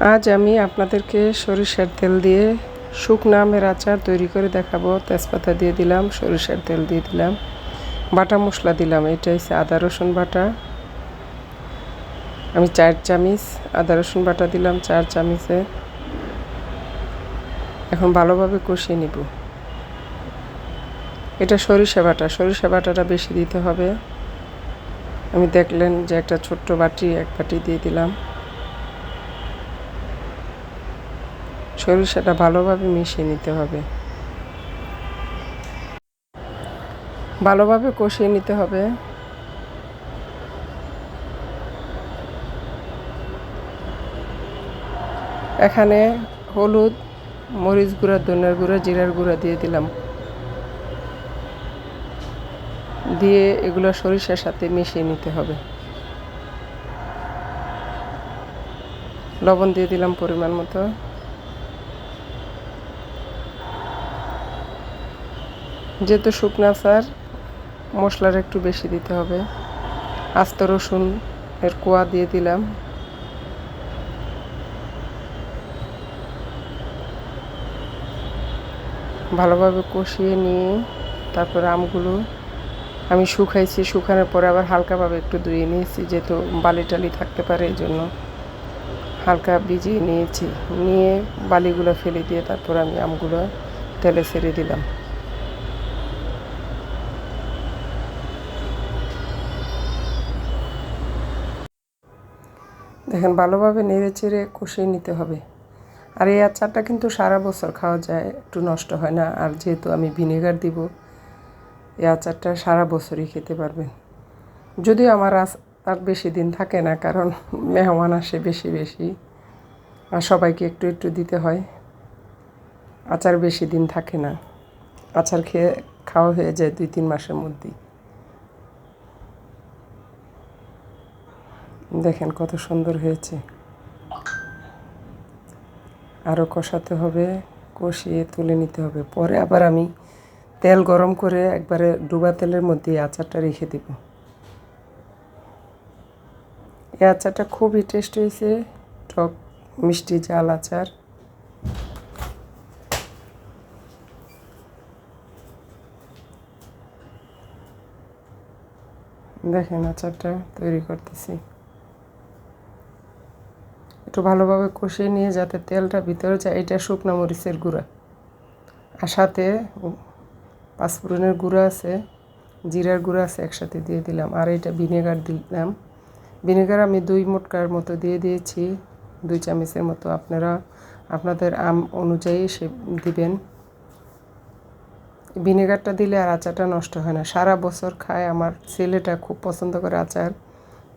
আজ আমি আপনাদেরকে সরিষার তেল দিয়ে শুকনো আমের আচার তৈরি করে দেখাবো। তেজপাতা দিয়ে দিলাম, সরিষার তেল দিয়ে দিলাম, বাটা মশলা দিলাম। এটা হচ্ছে আদা রসুন বাটা। আমি চার চামিচ আদা রসুন বাটা দিলাম চার চামিচে। এখন ভালোভাবে কষিয়ে নিব। এটা সরিষা বাটা। সরিষা বাটাটা বেশি দিতে হবে। আমি দেখলেন যে একটা ছোট্ট বাটি, এক বাটি দিয়ে দিলাম। সরিষাটা ভালোভাবে মিশিয়ে নিতে হবে। ভালোভাবে কষিয়ে নিতে হবে। এখানে হলুদ, মরিচ গুঁড়া, ধনের গুঁড়া, জিরার গুঁড়া দিয়ে দিলাম। দিয়ে এগুলো সরিষার সাথে মিশিয়ে নিতে হবে। লবণ দিয়ে দিলাম পরিমাণ মতো। যেহেতু শুকনো আচার মশলার একটু বেশি দিতে হবে। আস্ত রসুন এর কোয়া দিয়ে দিলাম। ভালোভাবে কষিয়ে নিয়ে তারপর আমগুলো আমি শুকাইছি। শুকানোর পরে আবার হালকাভাবে একটু ধুয়ে নিয়েছি, যেহেতু বালি টালি থাকতে পারে, এই জন্য হালকা ভিজিয়ে নিয়েছি। নিয়ে বালিগুলো ফেলে দিয়ে তারপর আমি আমগুলো তেলে ছেড়ে দিলাম। দেখেন, ভালোভাবে নেড়ে চেড়ে কষিয়ে নিতে হবে। আর এই আচারটা কিন্তু সারা বছর খাওয়া যায়, একটু নষ্ট হয় না। আর যেহেতু আমি ভিনেগার দিব, এই আচারটা সারা বছরই খেতে পারবেন। যদিও আমার আর বেশি দিন থাকে না, কারণ মেহমান আসে বেশি বেশি, আর সবাইকে একটু একটু দিতে হয়। আচার বেশি দিন থাকে না। আচার খেয়ে, খাওয়া হয়ে যায় দুই, তিন মাসের মধ্যেই। দেখেন কত সুন্দর হয়েছে। আরও কষাতে হবে, কষিয়ে তুলে নিতে হবে। পরে আবার আমি তেল গরম করে একবারে ডুবা তেলের মধ্যে আচারটা রেখে দিব। এই আচারটা খুবই টেস্ট হয়েছে, টক মিষ্টি জাল আচার। দেখেন আচারটা তৈরি করতেছি। একটু ভালোভাবে কষিয়ে নিয়ে যাতে তেলটা ভিতরে যায়, এটা শুকনো মরিচের গুঁড়া। আর সাথে পাঁচফোড়নের গুঁড়া আছে, জিরার গুঁড়া আছে একসাথে দিয়ে দিলাম। আর এটা ভিনেগার দিলাম। ভিনেগার আমি দুই মোটকার মতো দিয়ে দিয়েছি, দুই চামচের মতো। আপনারা, আপনাদের আম অনুযায়ী সে দিবেন। ভিনেগারটা দিলে আর আচারটা নষ্ট হয় না। সারা বছর খায় আমার ছেলেটা, খুব পছন্দ করে আচার।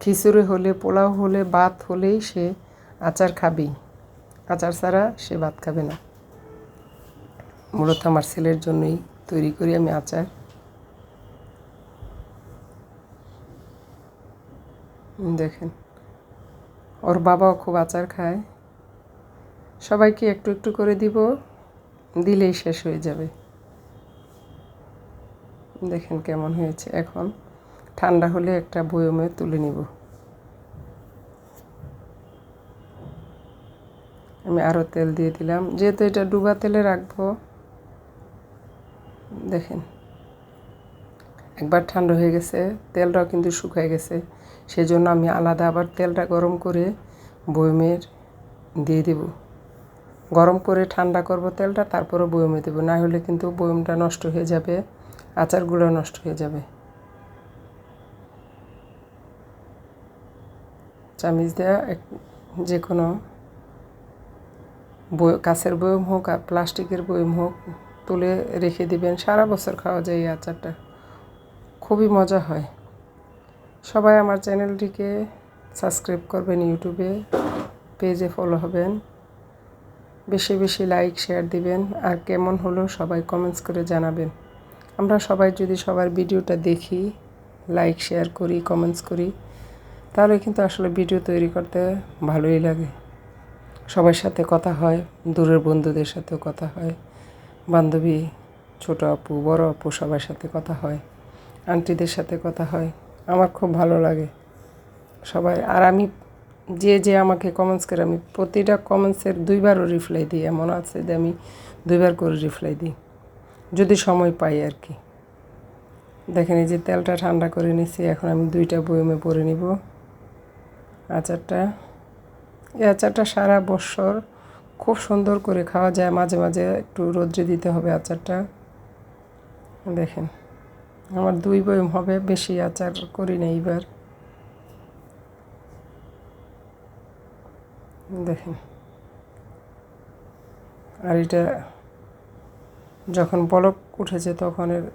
খিচুড়ি হলে, পোলাও হলে, ভাত হলেই সে আচার খাবেই আচার ছাড়া সে ভাত খাবে না। মূলত আমার ছেলের জন্যই তৈরি করি আমি আচার। দেখেন, ওর বাবাও খুব আচার খায়। সবাইকে একটু একটু করে দিব, দিলেই শেষ হয়ে যাবে। দেখেন কেমন হয়েছে। এখন ঠান্ডা হলে একটা বয়মে তুলে নিব। আমি আরও তেল দিয়ে দিলাম। যেহেতু এটা ডুবা তেলে রাখব, দেখেন। একবার ঠান্ডা হয়ে গেছে, তেলটাও কিন্তু শুকায় গেছে। সেজন্য আমি আলাদা আবার তেলটা গরম করে বয়মের দিয়ে দেব। গরম করে ঠান্ডা করব তেলটা তারপরে বয়মে দেবো। না হলে কিন্তু বয়মটা নষ্ট হয়ে যাবে, আচারগুলো নষ্ট হয়ে যাবে। চামিচ দেওয়া এক যে কোনো কাছের বয়ম হোক আর প্লাস্টিকের বয়ম হোক, তুলে রেখে দিবেন। সারা বছর খাওয়া যায় এই আচারটা। খুবই মজা হয়। সবাই আমার চ্যানেলটিকে সাবস্ক্রাইব করবেন, ইউটিউবে পেজে ফলো হবেন। বেশি বেশি লাইক, শেয়ার দিবেন। আর কেমন হলো সবাই কমেন্টস করে জানাবেন। আমরা সবাই যদি সবার ভিডিওটা দেখি লাইক শেয়ার করি কমেন্টস করি, তাহলে কিন্তু আসলে ভিডিও তৈরি করতে ভালোই লাগে। সবার সাথে কথা হয়, দূরের বন্ধুদের সাথেও কথা হয়, বান্ধবী, ছোট আপু, বড় আপু সবার সাথে কথা হয়, আন্টিদের সাথে কথা হয়। আমার খুব ভালো লাগে। সবাই, আর আমি যে যে আমাকে কমেন্টস করে, আমি প্রতিটা কমেন্টসের দুইবারও রিপ্লাই দিই। এমন আছে যে, আমি দুইবার করে রিপ্লাই দিই। যদি সময় পাই আর কি। দেখেন এই যে তেলটা ঠান্ডা করে নিছি এখন আমি দুইটা বয়মে পরে নিব। আচারটা এই আচারটা সারা বছর খুব সুন্দর করে খাওয়া যায়। মাঝে মাঝে একটু রোদ্রে দিতে হবে আচারটা। দেখেন, আমার দুই বয়ম হবে, বেশি আচার করি না এইবার দেখেন, আর এটা যখন বলক উঠেছে তখন এর